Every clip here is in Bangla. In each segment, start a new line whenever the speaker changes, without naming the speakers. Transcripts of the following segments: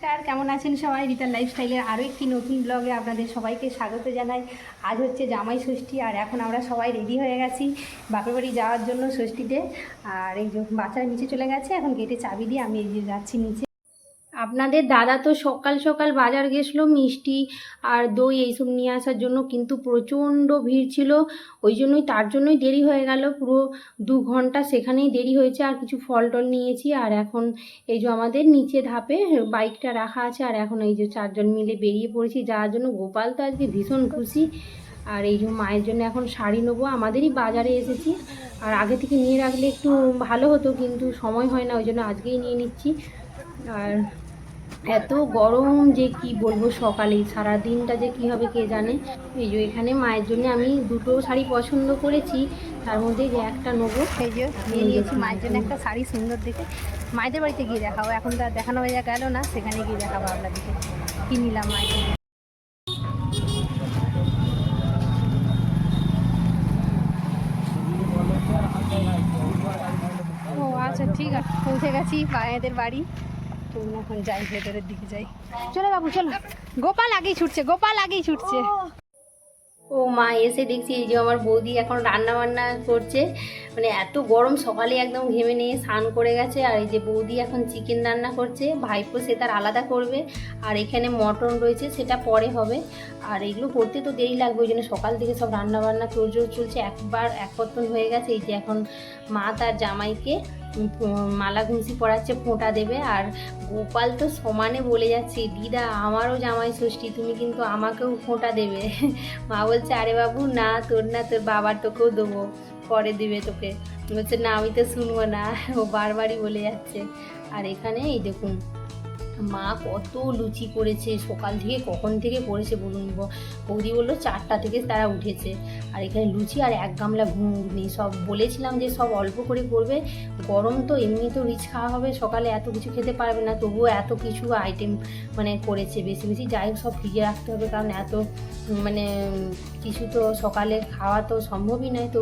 নমস্কার, কেমন আছেন সবাই? রিতার লাইফস্টাইলের আরও একটি নতুন ব্লগে আপনাদের সবাইকে স্বাগত জানাই। আজ হচ্ছে জামাই ষষ্ঠী, আর এখন আমরা সবাই রেডি হয়ে গেছি বাপের বাড়ি যাওয়ার জন্য ষষ্ঠীতে। আর এই যে বাচ্চারা নিচে চলে গেছে, এখন গেটে চাবি দিয়ে আমি এই যে যাচ্ছি নিচে। আপনাদের দাদা তো সকাল সকাল বাজার গেছিল, মিষ্টি আর দই এইসব নিয়ে আসার জন্য কিন্তু প্রচণ্ড ভিড় ছিল। ওই জন্যই, তার জন্যই দেরি হয়ে গেল। পুরো দু ঘণ্টা সেখানেই দেরি হয়েছে, আর কিছু ফল টল নিয়েছি। আর এখন এই যে আমাদের নিচে ধাপে বাইকটা রাখা আছে, আর এখন এই যে চারজন মিলে বেরিয়ে পড়েছি। যাওয়ার জন্য গোপাল তো আজকে ভীষণ খুশি। আর এই যে মায়ের জন্য এখন শাড়ি নেব। আমাদেরই বাজারে এসেছি। আর আগে থেকে নিয়ে রাখলে একটু ভালো হতো, কিন্তু সময় হয় না, ওই জন্য আজকেই নিয়ে নিচ্ছি। আর এত গরম যে কি বলব সকালেই সারা দিনটা যে কি হবে কে জানে? এই যে এখানে মায়ের জন্য আমি দুটো শাড়ি পছন্দ করেছি, তার মধ্যে যে একটা নেব। এই যে নিয়ে নিয়েছি মায়ের জন্য একটা শাড়ি সুন্দর দেখে। মায়েদের বাড়িতে গিয়ে দেখাবো এখন তো আর দেখানো হয়ে গেল না, সেখানে গিয়ে দেখাবো আপনাদেরকে কি নিলাম মায়ের ও আচ্ছা ঠিক আছে। পৌঁছে গেছি মায়েদের বাড়ি। এখন যাই, ভেতরের দিকে যাই। চলো বাবু, চলো। গোপাল আগেই ছুটছে, গোপাল আগেই ছুটছে। ও মা, এসে দেখছি এই যে আমার বৌদি এখন রান্না বান্না করছে। মানে এত গরম, সকালে একদম ঘেমে নিয়ে স্নান করে গেছে। আর এই যে বৌদি এখন চিকেন রান্না করছে, ভাইপো সে তার আলাদা করবে। আর এখানে মটন রয়েছে, সেটা পরে হবে। আর এগুলো করতে তো দেরি লাগবে, ওই জন্য সকাল থেকে সব রান্না বান্না তোড়জোড় চলছে। একবার একত্তন হয়ে গেছে, এই যে এখন মা তার জামাইকে মালা ঘুষি পড়াচ্ছে ফোঁটা দেবে। আর গোপাল তো সমানে বলে যাচ্ছে, দিদা, আমারও জামাই ষষ্ঠী, তুমি কিন্তু আমাকেও ফোঁটা দেবে। মা বলছে, আরে বাবু, না, তোর না, তোর বাবার তোকেও দেবো, পরে দেবে তোকে। বলছে, না, আমি তো শুনব না। ও বারবারই বলে যাচ্ছে। আর এখানে এই দেখুন মা কত লুচি করেছে, সকাল থেকে কখন থেকে করেছে বলুন বৌদি বলল চারটা থেকে তারা উঠেছে। আর এখানে লুচি আর এক গামলা ঘুগনি সব বলেছিলাম যে সব অল্প করে করবে। গরম তো এমনি তো রিচ খাওয়া হবে, সকালে এত কিছু খেতে পারবে না, তবুও এত কিছু আইটেম মানে করেছে বেশি বেশি। যাই সব ফ্রিজে রাখতে হবে, কারণ এত মানে কিছু তো সকালে খাওয়া তো সম্ভবই নয়। তো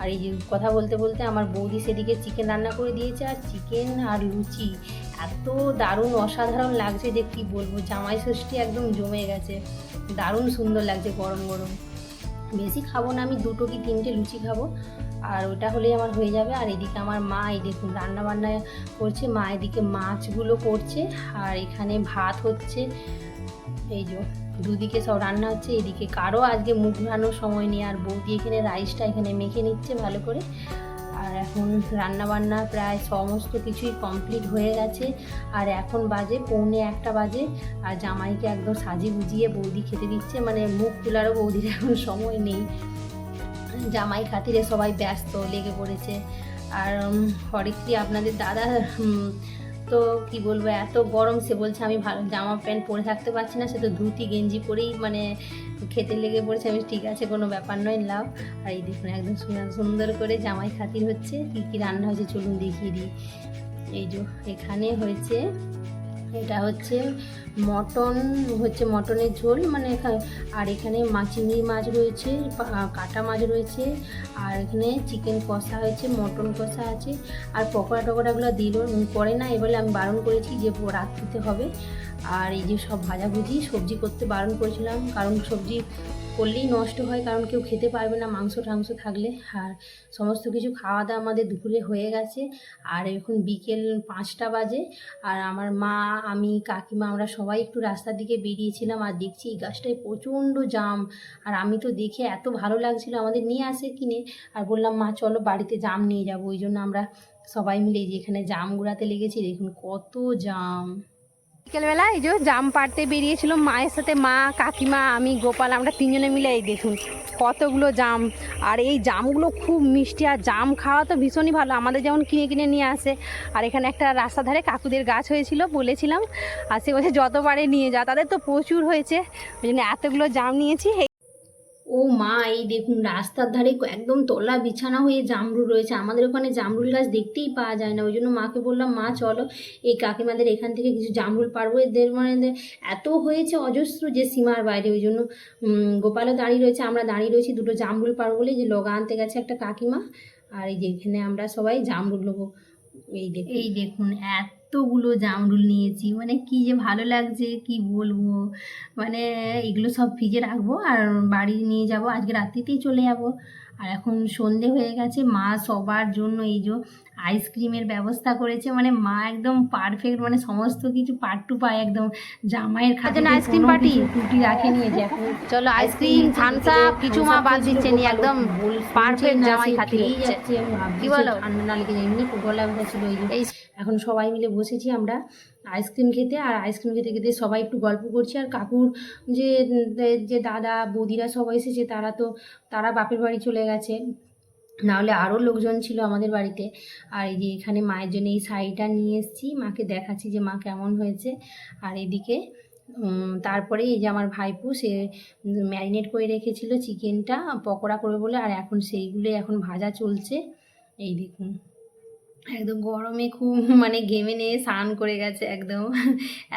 আর এই কথা বলতে বলতে আমার বৌদি সেদিকে চিকেন রান্না করে দিয়েছে, আর চিকেন আর লুচি। এত দারুণ অসাধারণ লাগছে যে কি বলব? জামাই ষষ্ঠী একদম জমে গেছে। দারুণ সুন্দর লাগছে গরম গরম। বেশি খাব না আমি, দুটো কি তিনটে লুচি খাব? আর ওটা হলেই আমার হয়ে যাবে। আর এদিকে আমার মা, এই দেখুন রান্না বান্না করছে। মা এদিকে মাছগুলো করছে। আর এখানে ভাত হচ্ছে। এই যে, দুদিকে সব রান্না হচ্ছে। এদিকে কারও আজকে মুখ ঘোরানোর সময় নেই। আর বৌদি এখানে রাইসটা এখানে মেখে নিচ্ছে ভালো করে। আর এখন রান্না বান্না প্রায় সমস্ত কিছুই কমপ্লিট হয়ে গেছে। আর এখন বাজে পৌনে একটা বাজে। আর জামাইকে একদম সাজিয়ে বুঝিয়ে বৌদি খেতে দিচ্ছে। মানে মুখ তোলারও বৌদির এখন সময় নেই। জামাই খাতিরে সবাই ব্যস্ত, লেগে পড়েছে। আর হরেকটি আপনাদের দাদা তো কি বলব, এত গরম, সে বলছে আমি ভালো জামা প্যান্ট পরে থাকতে পারছি না, সে তো ধুতি, গেঞ্জি পরেই মানে খেতে লেগে পড়েছে। আমি ঠিক আছে, কোনো ব্যাপার নয় লাভ আর এই দেখুন, একদম সুন্দর- করে জামাই খাতির হচ্ছে। কী কী রান্না হয়েছে, চলুন দেখিয়ে দিই। এই যে, এখানে হয়েছে এটা হচ্ছে মটন, হচ্ছে মটনের ঝোল মানে আর এখানে চিংড়ি মাছ রয়েছে কাটা মাছ রয়েছে, আর এখানে চিকেন কষা হয়েছে, মটন কষা আছে, আর পকোড়া টকোড়াগুলো দিল করে না, এবারে আমি বারণ করেছি যে রাত্রিতে হবে। আর এই যে সব ভাজাভুজি, সবজি করতে বারণ করেছিলাম, কারণ সবজি করলেই নষ্ট হয়, কারণ কেউ খেতে পারবে না মাংস টাংস থাকলে। আর সমস্ত কিছু খাওয়া দাওয়া আমাদের দুপুরে হয়ে গেছে। আর এখন বিকেল পাঁচটা বাজে, আর আমার মা, আমি, কাকিমা আমরা সবাই একটু রাস্তার দিকে বেরিয়েছিলাম আর দেখছি এই গাছটায় প্রচণ্ড জাম। আর আমি তো দেখে এত ভালো লাগছিল আমাদের নিয়ে আসে কিনে। আর বললাম, মা, চলো বাড়িতে জাম নিয়ে যাব। ওই জন্য আমরা সবাই মিলে এই যে এখানে জাম গুড়াতে লেগেছি। দেখুন কত জাম। বিকেলবেলা এই যে জাম পাড়তে বেরিয়েছিল, মায়ের সাথে মা, কাকিমা, আমি, গোপাল, আমরা তিনজনে মিলে এই দেখুন কতগুলো জাম। আর এই জামগুলো খুব মিষ্টি, আর জাম খাওয়া তো ভীষণই ভালো। আমাদের যেমন কিনে কিনে নিয়ে আসে। আর এখানে একটা রাস্তা ধারে কাকুদের গাছ হয়েছিল বলেছিলাম। আর সে বলছে, যতবারে নিয়ে যা। তাদের তো প্রচুর হয়েছে। ওই জন্য এতগুলো জাম নিয়েছি। ও মা, এই দেখুন রাস্তার ধারে একদম তলা বিছানা হয়ে জামরুল রয়েছে। আমাদের ওখানে জামরুল গাছ দেখতেই পাওয়া যায় না। ওই জন্য মাকে বললাম, মা, চলো এই কাকিমাদের এখান থেকে কিছু জামরুল পারব এদের মানে এত হয়েছে অজস্র যে সীমার বাইরে। ওই জন্য গোপালও দাঁড়িয়ে রয়েছে, আমরা দাঁড়িয়ে রয়েছি দুটো জামরুল পারব বলে। যে লগা আনতে গেছে একটা কাকিমা, আর এই যে এখানে আমরা সবাই জামরুল নেব। এই দেখুন। এই দেখুন, এত এতগুলো জামরুল নিয়েছি মানে কি যে ভালো লাগছে, কি বলব? মানে এগুলো সব ফ্রিজে রাখব আর বাড়ি নিয়ে যাব, আজকে রাত্রিতেই চলে যাব। আর এখন সন্ধে হয়ে গেছে মা সবার জন্য এই যে আইসক্রিমের ব্যবস্থা করেছে মানে মা একদম পারফেক্ট মানে সমস্ত কিছু পার্ট টু পায় একদম জামাইয়ের খাতে
আইসক্রিম পার্টি?
টুটি রাখে যে এখন
চলো আইসক্রিম থামস আপ কিছু মা বাদ দিচ্ছে নি একদম পারফেক্ট জামাই হচ্ছে কি বলো?
ঠান্ডা না লেগে এমনি গলা ছিল এই
এই
এখন সবাই মিলে বসেছি আমরা আইসক্রিম খেতে, আর আইসক্রিম খেতে খেতে সবাই একটু গল্প করছে। আর কাকুর যে যে দাদা, বৌদিরা সবাই এসেছে, তারা তো, তারা বাপের বাড়ি চলে গেছে। নাহলে আরও লোকজন ছিল আমাদের বাড়িতে। আর এই যে এখানে মায়ের জন্য এই শাড়িটা নিয়ে এসেছি, মাকে দেখাচ্ছি যে মা কেমন হয়েছে। আর এদিকে তারপরে এই যে আমার ভাইপু, সে ম্যারিনেট করে রেখেছিল চিকেনটা, পকোড়া করবে বলে। আর এখন সেইগুলো এখন ভাজা চলছে। এই দেখুন। একদম গরমে খুব মানে ঘেমে নিয়ে স্নান করে গেছে একদম।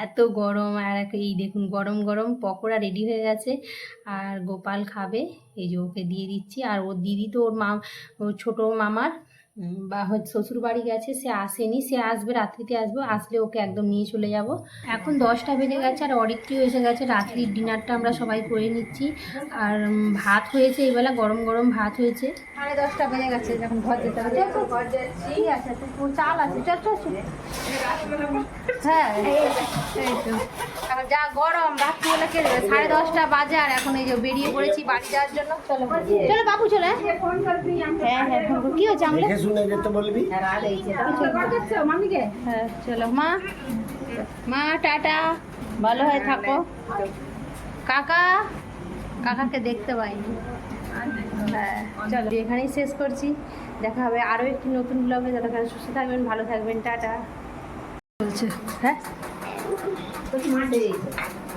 এত গরম আর এই দেখুন গরম গরম পকোড়া রেডি হয়ে গেছে। আর গোপাল খাবে, এই যে ওকে দিয়ে দিচ্ছি। আর ওর দিদি তো ওর মা, ওর ছোটো মামার বা হচ্ছে শ্বশুর বাড়ি গেছে সে আসেনি সে আসবে রাত্রিতে আসবে আসলে ওকে একদম নিয়ে চলে যাব। এখন দশটা বেজে গেছে আর অরিত্রিও এসে গেছে রাত্রির ডিনারটা আমরা সবাই করে নিচ্ছি। আর ভাত হয়েছে এইবেলা গরম গরম ভাত হয়েছে।
সাড়ে দশটা বেজে গেছে এখন ঘর যেতে হবে। চল, চল, ঘর যাচ্ছি। চাল আছে চল চল হ্যাঁ যা গরম রাত্রিবেলা কে দেবে সাড়ে দশটা বাজে আর এখন এই যে বেরিয়ে পড়েছি বাড়ি যাওয়ার জন্য। চলো চলো। বাবু চলে হ্যাঁ হ্যাঁ কি হচ্ছে আমরা
শুনে যেতে বলবি?
হ্যাঁ চলো মা। মা টাটা। ভালো হয়ে থাকো। কাকা? কাকাকে দেখতে পাইনি। হ্যাঁ চলো এখানেই শেষ করছি। দেখা হবে আরও একটি নতুন ব্লগে যতক্ষণ সুস্থ থাকবেন ভালো থাকবেন। টাটা। বলছে। হ্যাঁ?